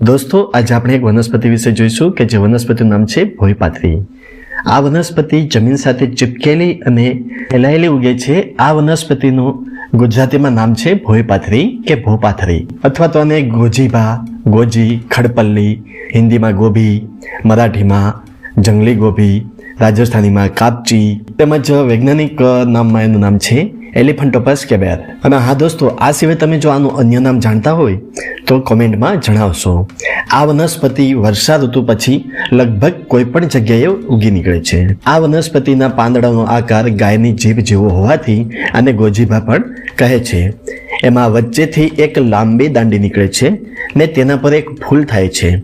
દોસ્તો, આજે આપણે એક વનસ્પતિ વિશે જોઈશું કે જે વનસ્પતિનું નામ છે ભોયપાથરી. આ વનસ્પતિ જમીન સાથે ચીપકેલી અને ફેલાયેલી ઉગે છે. આ વનસ્પતિનું ગુજરાતીમાં નામ છે ભોયપાથરી કે ભોપાથરી. અથવા તો આને ગોજીભા, ગોજી, ખડપલ્લી, હિન્દીમાં ગોભી, મરાઠીમાં જંગલી ગોભી, રાજસ્થાનીમાં કાપચી, તેમજ વૈજ્ઞાનિક નામમાં એનું નામ છે એલિફન્ટોપસ કેબેર અને હા દોસ્તો, આ સિવાય તમે જો આનું અન્ય નામ જાણતા હોય, તો કોમેન્ટમાં જણાવશો. આ વનસ્પતિ વર્ષા ઋતુ પછી લગભગ કોઈ પણ જગ્યાએ ઉગી નીકળે છે. આ વનસ્પતિના પાંદડાનો આકાર ગાયની જીભ જેવો હોવાથી આને ગોજીભા પણ કહે છે. એમાં વચ્ચેથી એક લાંબી દાંડી નીકળે છે ને તેના પર એક ફૂલ થાય છે.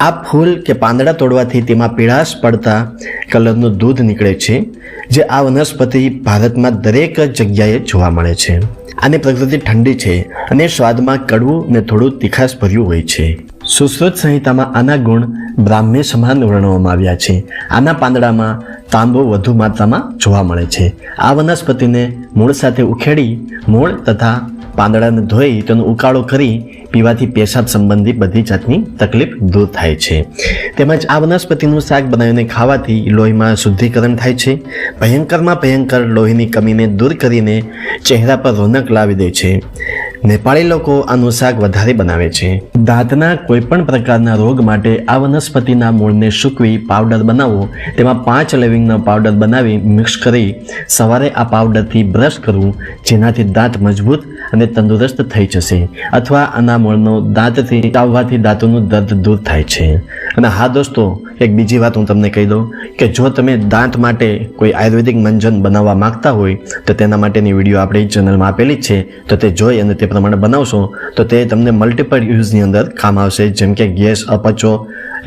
આ ફૂલ કે પાંદડા તોડવાથી તેમાં પીળાશ પડતા કલરનું દૂધ નીકળે છે, જે આ વનસ્પતિ ભારતમાં દરેક જગ્યાએ જોવા મળે છે. આની પ્રકૃતિ ઠંડી છે અને સ્વાદમાં કડવું ને થોડું તીખાશ ભર્યું હોય છે. સુશ્રુત સંહિતામાં આના ગુણ બ્રાહ્મ્ય સમાન વર્ણવવામાં આવ્યા છે. આના પાંદડામાં તાંબો વધુ માત્રામાં જોવા મળે છે. આ વનસ્પતિને મૂળ સાથે ઉખેડી મૂળ તથા પાંદડાને ધોઈ તેનો ઉકાળો કરી પીવાથી પેશાબ સંબંધી બધી જાતની તકલીફ દૂર થાય છે. તેમજ આ વનસ્પતિનું શાક બનાવીને ખાવાથી લોહીમાં શુદ્ધિકરણ થાય છે. ભયંકરમાં ભયંકર લોહીની કમીને દૂર કરીને ચહેરા પર રોનક લાવી દે છે. નેપાળી લોકો આનું શાક વધારે બનાવે છે. દાંતના કોઈ પણ પ્રકારના રોગ માટે આ વનસ્પતિના મૂળને સૂકવી પાવડર બનાવવો તેમાં પાંચ લવિંગનો પાવડર બનાવી મિક્સ કરી સવારે આ પાવડરથી બ્રશ કરવું, જેનાથી દાંત મજબૂત અને તંદુરસ્ત થઈ જશે અથવા આના મૂળનો દાંતથી ચાવવાથી દાંતોનું દર્દ દૂર થાય છે. અને હા દોસ્તો, એક બીજી વાત હું તમને કહી દઉં કે જો તમે દાંત માટે કોઈ આયુર્વેદિક મંજન બનાવવા માંગતા હોય, તો તેના માટેની વીડિયો આપણી ચેનલમાં આપેલી છે. તો તે જોઈ અને તે પ્રમાણે બનાવશો, તો તે તમને મલ્ટિપલ યુઝની અંદર કામ આવશે. જેમ કે ગેસ, અપચો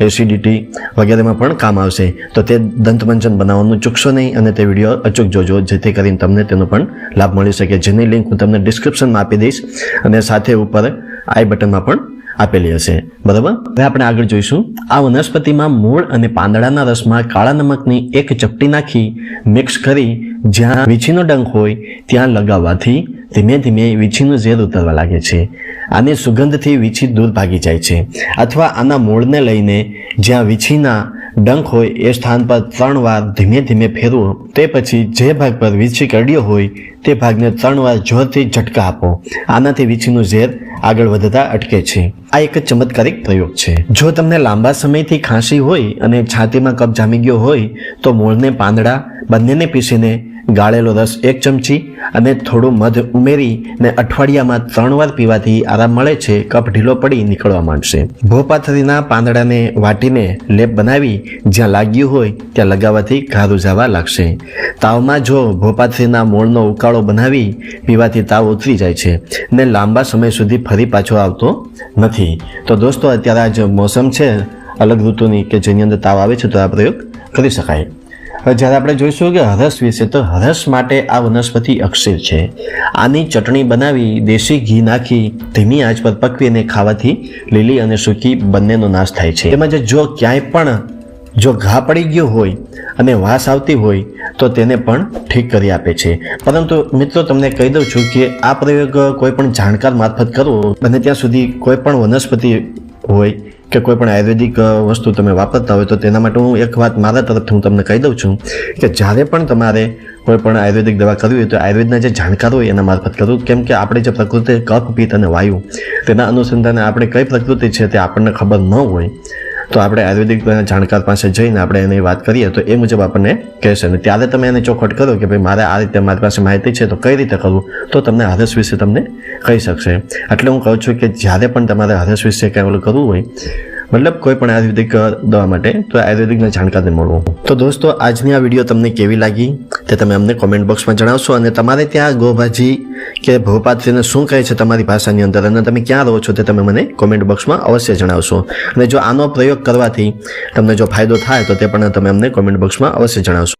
એસિડિટી વગેરેમાં પણ કામ આવશે. તો તે દંતમંચન બનાવવાનું ચૂકશો નહીં અને તે વીડિયો અચૂક જોજો, જેથી કરીને તમને તેનો પણ લાભ મળી શકે. જેની લિંક હું તમને ડિસ્ક્રિપ્શનમાં આપી દઈશ અને સાથે ઉપર આઈ બટનમાં પણ આપેલી હશે. બરાબર? હવે આપણે આગળ જોઈશું. આ વનસ્પતિમાં મૂળ અને પાંદડાના રસમાં કાળા નમકની એક ચપટી નાખી મિક્સ કરી જ્યાં વીછીનો ડંખ હોય ત્યાં લગાવવાથી ધીમે ધીમે વીછીનું ઝેર ઉતરવા લાગે છે. આની સુગંધથી વીછી દૂર ભાગી જાય છે. અથવા આના મૂળને લઈને જ્યાં વીછીના ડંખ હોય એ સ્થાન પર ત્રણ વાર ધીમે ધીમે ફેરવો. તે પછી જે ભાગ પર વીછી કરડ્યો હોય, તે ભાગને ત્રણ વાર જોરથી ઝટકા આપો. આનાથી વીછીનું ઝેર આગળ વધતા અટકે છે. આ એક ચમત્કારિક પ્રયોગ છે. જો તમને લાંબા સમયથી ખાંસી હોય અને છાતીમાં કપ જામી ગયો હોય, તો મૂળને પાંદડા, બંનેને પીસીને ગાળેલો રસ એક ચમચી અને થોડું મધ ઉમેરીને અઠવાડિયામાં ત્રણ વાર પીવાથી આરામ મળે છે કફ ઢીલો પડી નીકળવા માંડશે. ભોપાથરીના પાંદડાને વાટીને લેપ બનાવી જ્યાં લાગ્યું હોય ત્યાં લગાવવાથી ઘા રૂઝાવા લાગશે. તાવમાં જો ભોપાથરીના મૂળનો ઉકાળો બનાવી પીવાથી તાવ ઉતરી જાય છે ને લાંબા સમય સુધી ફરી પાછો આવતો નથી. તો દોસ્તો, અત્યારે આજ મોસમ છે. અલગ ઋતુની કે જેની અંદર તાવ આવે છે તો આ પ્રયોગ કરી શકાય. હવે જ્યારે આપણે જોઈશું કે હરસ વિશે, તો હરસ માટે આ વનસ્પતિ અક્ષર છે. આની ચટણી બનાવી, દેશી ઘી નાખી, ધીમી આંચ પર પકવીને ખાવાથી લીલી અને સૂકી બંનેનો નાશ થાય છે. તેમજ જો ક્યાંય પણ જો ઘા પડી ગયો હોય અને વાસ આવતી હોય, તો તેને પણ ઠીક કરી આપે છે. પરંતુ મિત્રો, તમને કહી દઉં છું કે આ પ્રયોગ કોઈ પણ જાણકાર મારફત કરવો અને ત્યાં સુધી કોઈ પણ વનસ્પતિ હોય કે કોઈ પણ આયુર્વેદિક વસ્તુ તમે વાપરતા હોય તો તેના માટે હું એક વાત મારા તરફથી હું તમને કહી દઉં છું કે જ્યારે પણ તમારે કોઈ પણ આયુર્વેદિક દવા કરવી હોય તો આયુર્વેદના જે જાણકાર હોય એના મારફત કરવું. કેમ કે આપણે જે પ્રકૃતિ, કફ, પિત્ત અને વાયુ, તેના અનુસંધાને આપણે કઈ પ્રકૃતિ છે તે આપણને ખબર ન હોય તો આપણે આયુર્વેદિક જાણકાર પાસે જઈને આપણે એની વાત કરીએ તો એ મુજબ આપણને કહેશે. અને ત્યારે તમે એને ચોખટ કરો કે ભાઈ મારે આ રીતે મારી પાસે માહિતી છે તો કઈ રીતે કરવું, તો તમને હારસ વિશે તમને કહી શકશે. એટલે હું કહું છું કે જ્યારે પણ તમારે હારસ વિશે કંઈ ઓલું કરવું હોય મતલબ કોઈ પણ આયુર્વેદિક દવા માટે તો આયુર્વેદિકને જાણકારને મળવું. તો દોસ્તો, આજની આ વીડિયો તમને કેવી લાગી તે તમે અમને કોમેન્ટ બોક્સમાં જણાવશો અને તમારે ત્યાં ગોભાજી કે ભોપાત્રીને શું કહે છે તમારી ભાષાની અંદર અને તમે ક્યાં રહો છો તે તમે મને કોમેન્ટ બોક્સમાં અવશ્ય જણાવશો. અને જો આનો પ્રયોગ કરવાથી તમને જો ફાયદો થાય તો તે પણ તમે અમને કોમેન્ટ બોક્સમાં અવશ્ય જણાવશો.